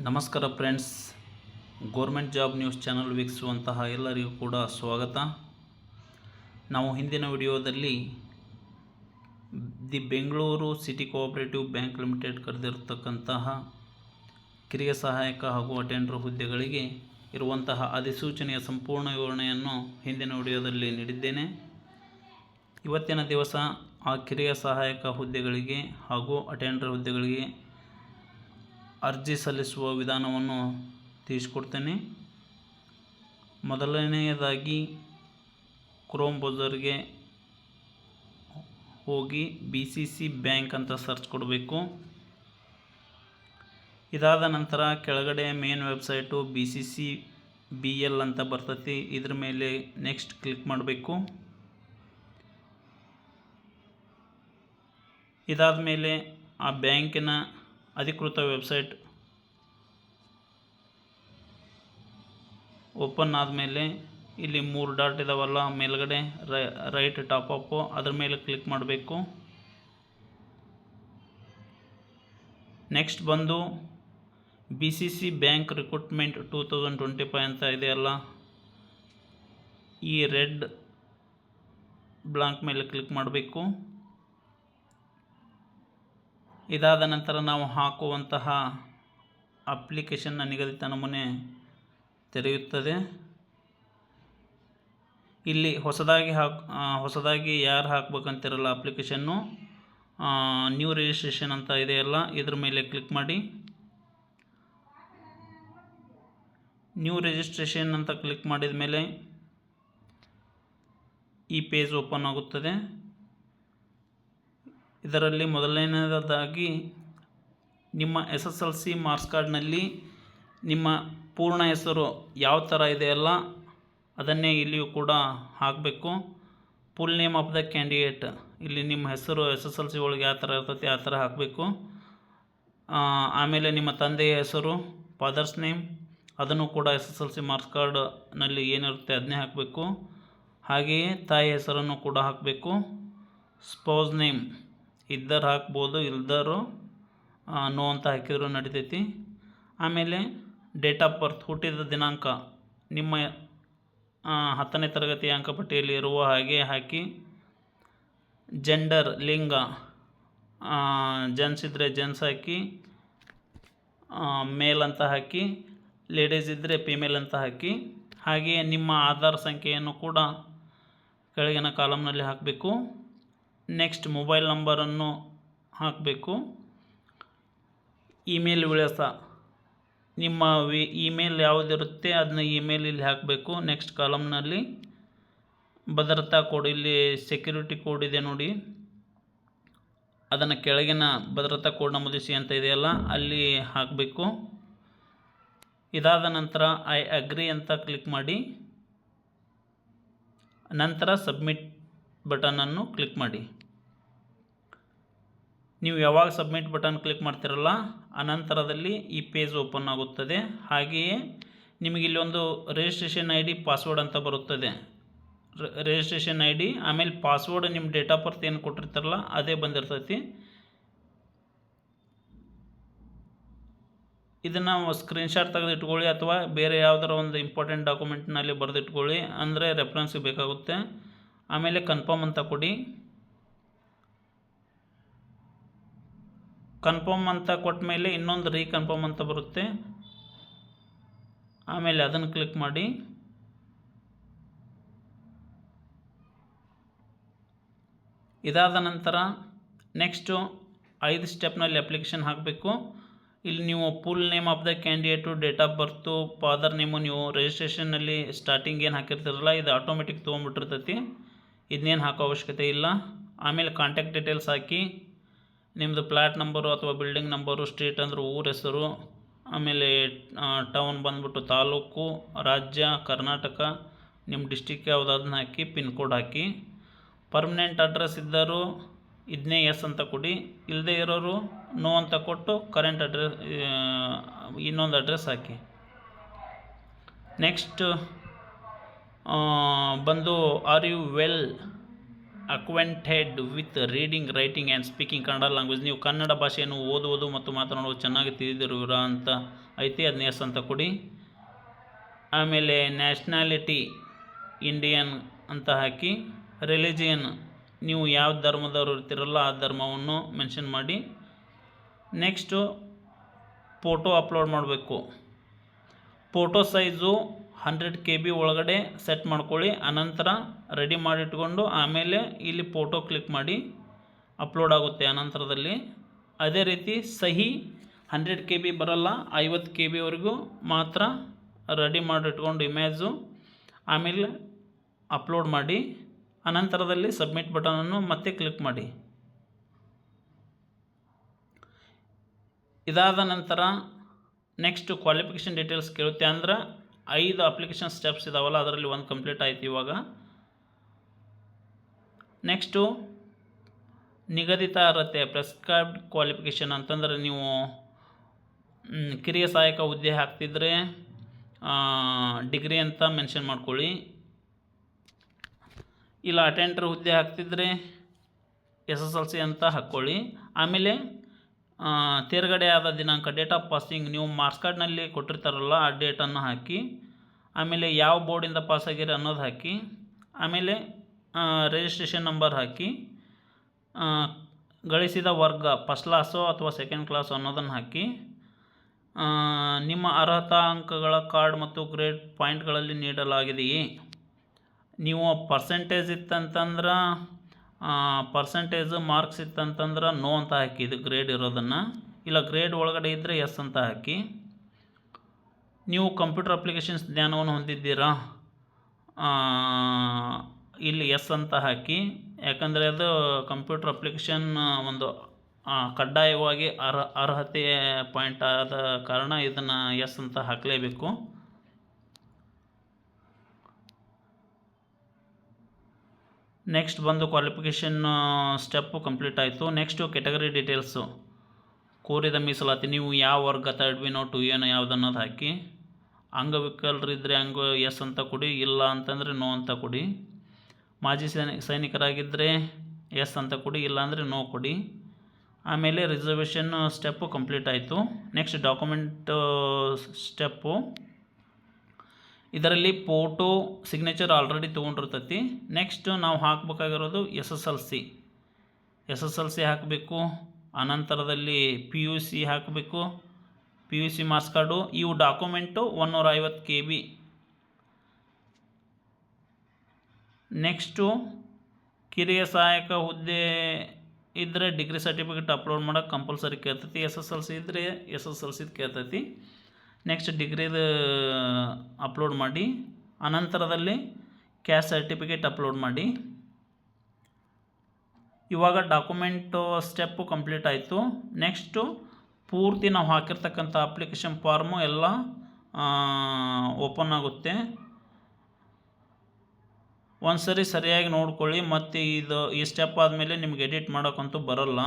ನಮಸ್ಕಾರ friends. Government job news channel ವೀಕ್ಷಿಸುವಂತಹ ಎಲ್ಲರಿಗೂ ಕೂಡ ಸ್ವಾಗತ. ನಾವು ಹಿಂದಿನ ವಿಡಿಯೋದಲ್ಲಿ the Bengaluru city cooperative bank limited ಕರೆದಿರತಕ್ಕಂತಹ ಕಿರಿಯ ಸಹಾಯಕ ಹಾಗೂ ಅಟೆಂಡರ್ ಹುದ್ದೆಗಳಿಗೆ ಇರುವಂತಹ ಅಧಿಸೂಚನೆಯ ಸಂಪೂರ್ಣ ವಿವರಣೆಯನ್ನು ಹಿಂದಿನ ವಿಡಿಯೋದಲ್ಲಿ ನೀಡಿದ್ದೇನೆ. ಇವತ್ತಿನ ದಿವಸ ಆ ಕಿರಿಯ ಸಹಾಯಕ ಹುದ್ದೆಗಳಿಗೆ ಹಾಗೂ ಅಟೆಂಡರ್ ಹುದ್ದೆಗಳಿಗೆ ಅರ್ಜಿ ಸಲ್ಲಿಸುವ ವಿಧಾನವನ್ನು ತಿಳಿಸ್ಕೊಡ್ತೇನೆ. ಮೊದಲನೆಯದಾಗಿ ಕ್ರೋಮ್ ಬ್ರೌಸರ್ಗೆ ಹೋಗಿ ಬಿ ಸಿ ಸಿ ಬ್ಯಾಂಕ್ ಅಂತ ಸರ್ಚ್ ಕೊಡಬೇಕು. ಇದಾದ ನಂತರ ಕೆಳಗಡೆ main website B C C B L ಅಂತ ಬರ್ತೈತಿ. ಇದ್ರ ಮೇಲೆ ನೆಕ್ಸ್ಟ್ ಕ್ಲಿಕ್ ಮಾಡಬೇಕು. ಇದಾದ ಮೇಲೆ ಆ ಬ್ಯಾಂಕಿನ ಅಧಿಕೃತ ವೆಬ್ಸೈಟ್ ಓಪನ್ ಆದಮೇಲೆ ಇಲ್ಲಿ ಮೂರು ಡಾಟ್ ಇದಾವಲ್ಲ, ಮೇಲ್ಗಡೆ ರೈಟ್ ಟಾಪ್ ಅಪ್ಪು, ಅದ್ರ ಮೇಲೆ ಕ್ಲಿಕ್ ಮಾಡಬೇಕು. ನೆಕ್ಸ್ಟ್ ಬಂದು B C C bank recruitment two thousand twenty five ಅಂತ ಇದೆಯಲ್ಲ ಈ ರೆಡ್ ಬ್ಲಾಂಕ್ ಮೇಲೆ ಕ್ಲಿಕ್ ಮಾಡಬೇಕು. ಇದಾದ ನಂತರ ನಾವು ಹಾಕುವಂತಹ ಅಪ್ಲಿಕೇಶನ್ನ ನಿಗದಿತ ನಮೂನೆ ತೆರೆಯುತ್ತದೆ. ಇಲ್ಲಿ ಹೊಸದಾಗಿ ಹಾಕ್ ಹೊಸದಾಗಿ ಯಾರು ಹಾಕ್ಬೇಕಂತಿರಲ್ಲ ಅಪ್ಲಿಕೇಶನ್ನು ನ್ಯೂ ರಿಜಿಸ್ಟ್ರೇಷನ್ ಅಂತ ಇದೆಯಲ್ಲ ಇದ್ರ ಮೇಲೆ ಕ್ಲಿಕ್ ಮಾಡಿ. ನ್ಯೂ ರಿಜಿಸ್ಟ್ರೇಷನ್ ಅಂತ ಕ್ಲಿಕ್ ಮಾಡಿದ ಮೇಲೆ ಈ ಪೇಜ್ ಓಪನ್ ಆಗುತ್ತದೆ. ಇದರಲ್ಲಿ ಮೊದಲನೇದಾಗಿ ನಿಮ್ಮ S S L C marks ಕಾರ್ಡ್ನಲ್ಲಿ ನಿಮ್ಮ ಪೂರ್ಣ ಹೆಸರು ಯಾವ ಥರ ಇದೆಯಲ್ಲ ಅದನ್ನೇ ಇಲ್ಲಿಯೂ ಕೂಡ ಹಾಕಬೇಕು. Full name of the candidate ಇಲ್ಲಿ ನಿಮ್ಮ ಹೆಸರು, ಎಸ್ ಎಸ್ ಎಲ್ ಸಿ ಒಳಗೆ ಯಾವ ಥರ ಇರ್ತೈತಿ ಆ ಥರ ಹಾಕಬೇಕು. ಆಮೇಲೆ ನಿಮ್ಮ ತಂದೆಯ ಹೆಸರು, ಫಾದರ್ಸ್ ನೇಮ್, ಅದನ್ನು ಕೂಡ S S L C marks ಕಾರ್ಡ್ನಲ್ಲಿ ಏನಿರುತ್ತೆ ಅದನ್ನೇ ಹಾಕಬೇಕು. ಹಾಗೆಯೇ ತಾಯಿ ಹೆಸರನ್ನು ಕೂಡ ಹಾಕಬೇಕು. Spouse name. ಇದ್ದರು ಹಾಕ್ಬೋದು, ಇಲ್ದರು ನೋ ಅಂತ ಹಾಕಿದ್ರು ನಡಿತೈತಿ. ಆಮೇಲೆ ಡೇಟ್ ಆಫ್ ಬರ್ತ್ ಹುಟ್ಟಿದ ದಿನಾಂಕ, ನಿಮ್ಮ ಹತ್ತನೇ ತರಗತಿ ಅಂಕಪಟ್ಟಿಯಲ್ಲಿ ಇರುವ ಹಾಗೆ ಹಾಕಿ. ಜೆಂಡರ್ ಲಿಂಗ ಜೆಂಟ್ಸ್ ಇದ್ದರೆ ಜೆಂಟ್ಸ್ ಹಾಕಿ ಮೇಲ್ ಅಂತ ಹಾಕಿ ಲೇಡೀಸ್ ಇದ್ದರೆ ಫಿಮೇಲ್ ಅಂತ ಹಾಕಿ. ಹಾಗೆಯೇ ನಿಮ್ಮ ಆಧಾರ್ ಸಂಖ್ಯೆಯನ್ನು ಕೂಡ ಕೆಳಗಿನ ಕಾಲಮ್ನಲ್ಲಿ ಹಾಕಬೇಕು. ನೆಕ್ಸ್ಟ್ ಮೊಬೈಲ್ ನಂಬರನ್ನು ಹಾಕಬೇಕು. ಇಮೇಲ್ ವಿಳಾಸ. ನಿಮ್ಮ ವಿ ಇಮೇಲ್ ಯಾವುದಿರುತ್ತೆ ಅದನ್ನ ಇಮೇಲ್ ಇಲ್ಲಿ ಹಾಕಬೇಕು. ನೆಕ್ಸ್ಟ್ ಕಾಲಮ್ನಲ್ಲಿ ಭದ್ರತಾ ಕೋಡ್, ಇಲ್ಲಿ ಸೆಕ್ಯೂರಿಟಿ ಕೋಡ್ ಇದೆ ನೋಡಿ. ಅದನ್ನು ಕೆಳಗಿನ ಭದ್ರತಾ ಕೋಡ್ ನಮೂದಿಸಿ ಅಂತ ಇದೆಯಲ್ಲ, ಅಲ್ಲಿ ಹಾಕಬೇಕು. ಇದಾದ ನಂತರ ಐ ಅಗ್ರಿ ಅಂತ ಕ್ಲಿಕ್ ಮಾಡಿ. ನಂತರ ಸಬ್ಮಿಟ್ ಬಟನನ್ನು ಕ್ಲಿಕ್ ಮಾಡಿ. ನೀವು ಯಾವಾಗ ಸಬ್ಮಿಟ್ ಬಟನ್ ಕ್ಲಿಕ್ ಮಾಡ್ತಿರಲ್ಲ, ಅನಂತರದಲ್ಲಿ ಈ ಪೇಜ್ ಓಪನ್ ಆಗುತ್ತದೆ. ಹಾಗೆಯೇ ನಿಮಗೆ ಇಲ್ಲೊಂದು ರಿಜಿಸ್ಟ್ರೇಷನ್ ಐ ಡಿ ಪಾಸ್ವರ್ಡ್ ಅಂತ ಬರುತ್ತದೆ. ರಿಜಿಸ್ಟ್ರೇಷನ್ ಐ ಡಿ ಆಮೇಲೆ ಪಾಸ್ವರ್ಡ್ ನಿಮ್ಮ ಡೇಟ್ ಆಫ್ ಬರ್ತ್ ಏನು ಕೊಟ್ಟಿರ್ತಾರಲ್ಲ, ಅದೇ ಬಂದಿರ್ತೈತಿ. ಇದನ್ನು ಸ್ಕ್ರೀನ್ಶಾಟ್ ತೆಗೆದು ಇಟ್ಕೊಳ್ಳಿ ಅಥವಾ ಬೇರೆ ಯಾವುದಾರ ಒಂದು ಇಂಪಾರ್ಟೆಂಟ್ ಡಾಕ್ಯುಮೆಂಟ್ನಲ್ಲಿ ಬರೆದಿಟ್ಕೊಳ್ಳಿ, ಅಂದರೆ ರೆಫರೆನ್ಸಿಗೆ ಬೇಕಾಗುತ್ತೆ. ಆಮೇಲೆ ಕನ್ಫರ್ಮ್ ಅಂತ ಕೊಡಿ. ಕನ್ಫರ್ಮ್ ಅಂತ ಕೊಟ್ಟ ಮೇಲೆ ಇನ್ನೊಂದು ರೀಕನ್ಫರ್ಮ್ ಅಂತ ಬರುತ್ತೆ. ಆಮೇಲೆ ಅದನ್ನು ಕ್ಲಿಕ್ ಮಾಡಿ. ಇದಾದ ನಂತರ ನೆಕ್ಸ್ಟು ಐದು ಸ್ಟೆಪ್ನಲ್ಲಿ ಅಪ್ಲಿಕೇಶನ್ ಹಾಕಬೇಕು. ಇಲ್ಲಿ ನೀವು full name of the candidate date of birth father name ನೀವು ರಿಜಿಸ್ಟ್ರೇಷನ್ನಲ್ಲಿ ಸ್ಟಾರ್ಟಿಂಗ್ ಏನು ಹಾಕಿರ್ತೀರಲ್ಲ, ಇದು ಆಟೋಮೆಟಿಕ್ ತೊಗೊಂಬಿಟ್ಟಿರ್ತೈತಿ ಇದನ್ನೇನು ಹಾಕೋ ಅವಶ್ಯಕತೆ ಇಲ್ಲ. ಆಮೇಲೆ ಕಾಂಟ್ಯಾಕ್ಟ್ ಡೀಟೇಲ್ಸ್ ಹಾಕಿ ನಿಮ್ಮದು ಫ್ಲ್ಯಾಟ್ ನಂಬರು ಅಥವಾ ಬಿಲ್ಡಿಂಗ್ ನಂಬರು ಸ್ಟ್ರೀಟ್ ಅಂದ್ರೆ, ಊರ ಹೆಸರು, ಆಮೇಲೆ ಟೌನ್ ಬಂದ್ಬಿಟ್ಟು ತಾಲೂಕು, ರಾಜ್ಯ, ಕರ್ನಾಟಕ ನಿಮ್ಮ ಡಿಸ್ಟಿಕ್ ಯಾವುದಾದನ್ನ ಹಾಕಿ ಪಿನ್ ಕೋಡ್ ಹಾಕಿ. ಪರ್ಮನೆಂಟ್ ಅಡ್ರೆಸ್ ಇದ್ದರೂ ಇದನ್ನೇ ಎಸ್ ಅಂತ ಕೊಡಿ. ಇಲ್ಲದೇ ಇರೋರು ನೋ ಅಂತ ಕೊಟ್ಟು ಕರೆಂಟ್ ಅಡ್ರೆಸ್ ಇನ್ನೊಂದು ಅಡ್ರೆಸ್ ಹಾಕಿ. ನೆಕ್ಸ್ಟ್ ಬಂದು are you well acquainted with reading writing and speaking Kannada language ನೀವು ಕನ್ನಡ ಭಾಷೆಯನ್ನು ಓದುವುದು ಮತ್ತು ಮಾತನಾಡುವುದು ಚೆನ್ನಾಗಿ ತಿಳಿದಿರುವಿರಾ ಅಂತ ಐತಿ ಅದನ್ನ ಎಸ್ ಅಂತ ಕೊಡಿ. ಆಮೇಲೆ ನ್ಯಾಷನಾಲಿಟಿ ಇಂಡಿಯನ್ ಅಂತ ಹಾಕಿ ರಿಲಿಜಿಯನ್ ನೀವು ಯಾವ ಧರ್ಮದವರು ಇರ್ತೀರಲ್ಲ ಆ ಧರ್ಮವನ್ನು ಮೆನ್ಷನ್ ಮಾಡಿ. ನೆಕ್ಸ್ಟು ಫೋಟೋ ಅಪ್ಲೋಡ್ ಮಾಡಬೇಕು. Photo size hundred K B ಒಳಗಡೆ ಸೆಟ್ ಮಾಡ್ಕೊಳ್ಳಿ, ಅನಂತರ ರೆಡಿ ಮಾಡಿಟ್ಕೊಂಡು ಆಮೇಲೆ ಇಲ್ಲಿ ಫೋಟೋ ಕ್ಲಿಕ್ ಮಾಡಿ ಅಪ್ಲೋಡ್ ಆಗುತ್ತೆ ಅನಂತರದಲ್ಲಿ. ಅದೇ ರೀತಿ ಸಹಿ ಹಂಡ್ರೆಡ್ ಕೆ ಬಿ ಬರೋಲ್ಲ, ಐವತ್ತು ಕೆ ಬಿವರೆಗೂ ಮಾತ್ರ ರೆಡಿ ಮಾಡಿಟ್ಕೊಂಡು ಇಮೇಜು ಆಮೇಲೆ ಅಪ್ಲೋಡ್ ಮಾಡಿ, ಅನಂತರದಲ್ಲಿ ಸಬ್ಮಿಟ್ ಬಟನನ್ನು ಮತ್ತೆ ಕ್ಲಿಕ್ ಮಾಡಿ. ಇದಾದ ನಂತರ ನೆಕ್ಸ್ಟ್ ಕ್ವಾಲಿಫಿಕೇಷನ್ ಡೀಟೇಲ್ಸ್ ಕೇಳುತ್ತೆ ಅಂದ್ರೆ ಐದು ಅಪ್ಲಿಕೇಶನ್ ಸ್ಟೆಪ್ಸ್ ಇದಾವಲ್ಲ, ಅದರಲ್ಲಿ ಒಂದು ಕಂಪ್ಲೀಟ್ ಆಯ್ತು ಇವಾಗ. ನೆಕ್ಸ್ಟು ನಿಗದಿತ ಅರ್ಹತೆ ಪ್ರೆಸ್ಕ್ರೈಬ್ಡ್ ಕ್ವಾಲಿಫಿಕೇಷನ್ ಅಂತಂದ್ರೆ ನೀವು ಕಿರಿಯ ಸಹಾಯಕ ಹುದ್ದೆ ಹಾಕ್ತಿದ್ರೆ ಡಿಗ್ರಿ ಅಂತ ಮೆನ್ಷನ್ ಮಾಡ್ಕೊಳ್ಳಿ. ಇಲ್ಲ ಅಟೆಂಡರ್ ಹುದ್ದೆ ಹಾಕ್ತಿದ್ರೆ ಎಸ್ ಎಸ್ ಎಲ್ ಸಿ ಅಂತ ಹಾಕ್ಕೊಳ್ಳಿ. ಆಮೇಲೆ ತೇರ್ಗಡೆ ಆದ ದಿನಾಂಕ ಡೇಟ್ ಆಫ್ ಪಾಸಿಂಗ್ ನೀವು ಮಾರ್ಕ್ಸ್ ಕಾರ್ಡ್ನಲ್ಲಿ ಕೊಟ್ಟಿರ್ತಾರಲ್ಲ ಆ ಡೇಟನ್ನು ಹಾಕಿ, ಆಮೇಲೆ ಯಾವ ಬೋರ್ಡಿಂದ ಆಗಿರಿ ಅನ್ನೋದು ಹಾಕಿ, ಆಮೇಲೆ ರಿಜಿಸ್ಟ್ರೇಷನ್ ನಂಬರ್ ಹಾಕಿ ಗಳಿಸಿದ ವರ್ಗ ಫಸ್ಟ್ ಕ್ಲಾಸು ಅಥವಾ ಸೆಕೆಂಡ್ ಕ್ಲಾಸು ಅನ್ನೋದನ್ನು ಹಾಕಿ ನಿಮ್ಮ ಅರ್ಹತಾ ಅಂಕಗಳ ಕಾರ್ಡ್ ಮತ್ತು ಗ್ರೇಡ್ ಪಾಯಿಂಟ್ಗಳಲ್ಲಿ ನೀಡಲಾಗಿದೆಯೇ? ನೀವು ಪರ್ಸೆಂಟೇಜ್ ಇತ್ತಂತಂದ್ರೆ ಪರ್ಸೆಂಟೇಜ್ ಮಾರ್ಕ್ಸ್ ಇತ್ತಂತಂದ್ರೆ ನೋ ಅಂತ ಹಾಕಿ, ಇದು ಗ್ರೇಡ್ ಇರೋದನ್ನು. ಇಲ್ಲ ಗ್ರೇಡ್ ಒಳಗಡೆ ಇದ್ದರೆ ಎಸ್ ಅಂತ ಹಾಕಿ. ನೀವು ಕಂಪ್ಯೂಟರ್ ಅಪ್ಲಿಕೇಶನ್ಸ್ ಜ್ಞಾನವನ್ನು ಹೊಂದಿದ್ದೀರಾ? ಇಲ್ಲಿ ಎಸ್ ಅಂತ ಹಾಕಿ. ಯಾಕಂದರೆ ಅದು ಕಂಪ್ಯೂಟರ್ ಅಪ್ಲಿಕೇಶನ್ ಒಂದು ಕಡ್ಡಾಯವಾಗಿ ಅರ್ಹ ಅರ್ಹತೆ ಪಾಯಿಂಟ್ ಆದ ಕಾರಣ ಇದನ್ನು ಎಸ್ ಅಂತ ಹಾಕಲೇಬೇಕು. ನೆಕ್ಸ್ಟ್ ಬಂದು ಕ್ವಾಲಿಫಿಕೇಷನ್ ಸ್ಟೆಪ್ಪು ಕಂಪ್ಲೀಟ್ ಆಯಿತು. ನೆಕ್ಸ್ಟು ಕೆಟಗರಿ ಡೀಟೇಲ್ಸು ಕೋರಿದ ಮೀಸಲಾತಿ, ನೀವು ಯಾವ ವರ್ಗ ತರ್ಡ್ ವಿನೋ ಟು ಏನೋ ಯಾವ್ದು ಅನ್ನೋದು ಹಾಕಿ. ಅಂಗವಿಕಲರಿದ್ದರೆ ಅಂಗ ಎಸ್ ಅಂತ ಕೊಡಿ, ಇಲ್ಲ ಅಂತಂದರೆ ನೋ ಅಂತ ಕೊಡಿ. ಮಾಜಿ ಸೈನಿ ಸೈನಿಕರಾಗಿದ್ದರೆ ಎಸ್ ಅಂತ ಕೊಡಿ, ಇಲ್ಲ ಅಂದರೆ ನೋ ಕೊಡಿ. ಆಮೇಲೆ ರಿಸರ್ವೇಷನ್ ಸ್ಟೆಪ್ಪು ಕಂಪ್ಲೀಟ್ ಆಯಿತು. ನೆಕ್ಸ್ಟ್ ಡಾಕ್ಯುಮೆಂಟ್ ಸ್ಟೆಪ್ಪು ಇದರಲ್ಲಿ ಫೋಟೋ ಸಿಗ್ನೇಚರ್ ಆಲ್ರೆಡಿ ತೊಗೊಂಡಿರ್ತೈತಿ. ನೆಕ್ಸ್ಟ್ ನಾವು ಹಾಕಬೇಕಾಗಿರೋದು S S L C S S L C ಹಾಕಬೇಕು, ಅನಂತರದಲ್ಲಿ ಪಿ ಯು ಸಿ ಹಾಕಬೇಕು. P U C marks card ಇವು ಡಾಕ್ಯುಮೆಂಟು ಒನ್ನೂರ ಐವತ್ತು ಕೆ ಬಿ ನೆಕ್ಸ್ಟು ಕಿರಿಯ ಸಹಾಯಕ ಹುದ್ದೆ ಇದ್ದರೆ ಡಿಗ್ರಿ ಸರ್ಟಿಫಿಕೇಟ್ ಅಪ್ಲೋಡ್ ಮಾಡೋಕ್ಕೆ ಕಂಪಲ್ಸರಿ ಕೇಳ್ತೈತಿ. ಎಸ್ ಎಸ್ ಎಲ್ ಸಿ ಇದ್ದರೆ ಎಸ್ ಎಸ್ ಎಲ್ ಸಿದು ಕೇಳ್ತೈತಿ. ನೆಕ್ಸ್ಟ್ ಡಿಗ್ರಿದು ಅಪ್ಲೋಡ್ ಮಾಡಿ, ಅನಂತರದಲ್ಲಿ ಕ್ಯಾಸ್ಟ್ ಸರ್ಟಿಫಿಕೇಟ್ ಅಪ್ಲೋಡ್ ಮಾಡಿ. ಇವಾಗ ಡಾಕ್ಯುಮೆಂಟು ಸ್ಟೆಪ್ಪು ಕಂಪ್ಲೀಟ್ ಆಯಿತು. ನೆಕ್ಸ್ಟು ಪೂರ್ತಿ ನಾವು ಹಾಕಿರ್ತಕ್ಕಂಥ ಅಪ್ಲಿಕೇಶನ್ ಫಾರ್ಮು ಎಲ್ಲ ಓಪನ್ ಆಗುತ್ತೆ. ಒಂದು ಸರಿ ಸರಿಯಾಗಿ ನೋಡ್ಕೊಳ್ಳಿ. ಮತ್ತು ಇದು ಈ ಸ್ಟೆಪ್ ಆದಮೇಲೆ ನಿಮ್ಗೆ ಎಡಿಟ್ ಮಾಡೋಕ್ಕಂತೂ ಬರಲ್ಲ.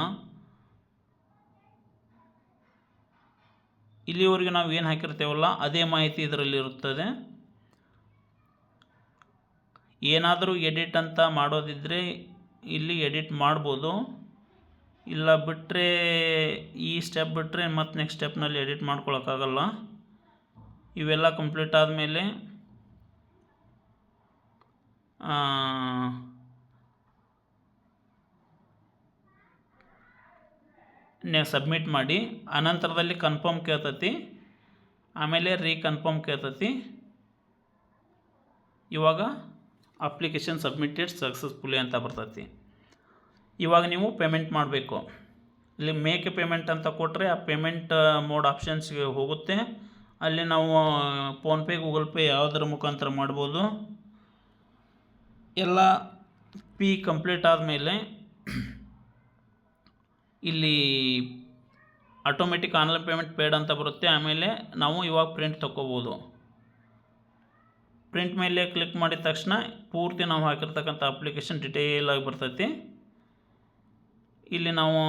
ಇಲ್ಲಿವರೆಗೆ ನಾವು ಏನು ಹಾಕಿರ್ತೇವಲ್ಲ ಅದೇ ಮಾಹಿತಿ ಇದರಲ್ಲಿ ಇರುತ್ತದೆ ಏನಾದರೂ ಎಡಿಟ್ ಅಂತ ಮಾಡೋದಿದ್ದರೆ ಇಲ್ಲಿ ಎಡಿಟ್ ಮಾಡ್ಬೋದು. ಇಲ್ಲ ಬಿಟ್ಟರೆ ಈ ಸ್ಟೆಪ್ ಬಿಟ್ಟರೆ ಮತ್ತು ನೆಕ್ಸ್ಟ್ ಸ್ಟೆಪ್ನಲ್ಲಿ ಎಡಿಟ್ ಮಾಡ್ಕೊಳಕ್ಕಾಗಲ್ಲ. ಇವೆಲ್ಲ ಕಂಪ್ಲೀಟ್ ಆದಮೇಲೆ ನೀವು ಸಬ್ಮಿಟ್ ಮಾಡಿ, ಅನಂತರದಲ್ಲಿ ಕನ್ಫರ್ಮ್ ಕೇಳ್ತತಿ, ಆಮೇಲೆ ರೀಕನ್ಫರ್ಮ್ ಕೇಳ್ತತಿ. ಇವಾಗ ಅಪ್ಲಿಕೇಶನ್ ಸಬ್ಮಿಟೆಡ್ ಸಕ್ಸಸ್ಫುಲಿ ಅಂತ ಬರ್ತೈತಿ. ಇವಾಗ ನೀವು ಪೇಮೆಂಟ್ ಮಾಡಬೇಕು. ಇಲ್ಲಿ ಮೇಕ್ ಪೇಮೆಂಟ್ ಅಂತ ಕೊಟ್ಟರೆ ಆ ಪೇಮೆಂಟ್ ಮೋಡ್ ಆಪ್ಷನ್ಸ್ಗೆ ಹೋಗುತ್ತೆ. ಅಲ್ಲಿ ನಾವು ಫೋನ್ಪೇ ಗೂಗಲ್ ಪೇ ಯಾವುದರ ಮುಖಾಂತರ ಮಾಡ್ಬೋದು. ಎಲ್ಲ ಪಿ ಕಂಪ್ಲೀಟ್ ಆದಮೇಲೆ ಇಲ್ಲಿ ಆಟೋಮೆಟಿಕ್ ಆನ್ಲೈನ್ ಪೇಮೆಂಟ್ ಪೇಡ್ ಅಂತ ಬರುತ್ತೆ. ಆಮೇಲೆ ನಾವು ಇವಾಗ ಪ್ರಿಂಟ್ ತಗೋಬೋದು ಪ್ರಿಂಟ್ ಮೇಲೆ ಕ್ಲಿಕ್ ಮಾಡಿದ ತಕ್ಷಣ ಪೂರ್ತಿ ನಾವು ಹಾಕಿರ್ತಕ್ಕಂಥ ಅಪ್ಲಿಕೇಶನ್ ಡಿಟೇಲ್ ಆಗಿ ಬರ್ತೈತಿ. ಇಲ್ಲಿ ನಾವು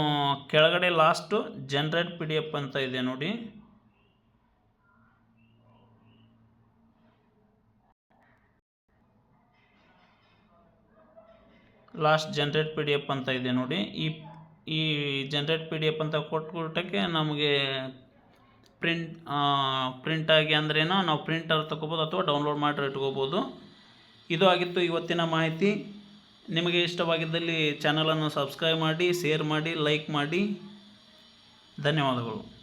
ಕೆಳಗಡೆ last generate P D F ಅಂತ ಇದೆ ನೋಡಿ. Last generate P D F ಅಂತ ಇದೆ ನೋಡಿ. ಈ ಈ ಜನ್ರೇಟ್ ಪಿ ಡಿ ಎಫ್ ಅಂತ ಕೊಟ್ಬಿಟ್ಟಕ್ಕೆ ನಮಗೆ ಪ್ರಿಂಟ್ ಪ್ರಿಂಟ್ ಆಗಿ ಅಂದ್ರೇನು ನಾವು ಪ್ರಿಂಟರ್ ತಗೋಬೋದು ಅಥವಾ ಡೌನ್ಲೋಡ್ ಮಾಡಿ ಇಟ್ಕೋಬೋದು. ಇದು ಆಗಿತ್ತು ಇವತ್ತಿನ ಮಾಹಿತಿ. ನಿಮಗೆ ಇಷ್ಟವಾಗಿದ್ದಲ್ಲಿ ಚಾನಲನ್ನು ಸಬ್ಸ್ಕ್ರೈಬ್ ಮಾಡಿ ಶೇರ್ ಮಾಡಿ ಲೈಕ್ ಮಾಡಿ. ಧನ್ಯವಾದಗಳು.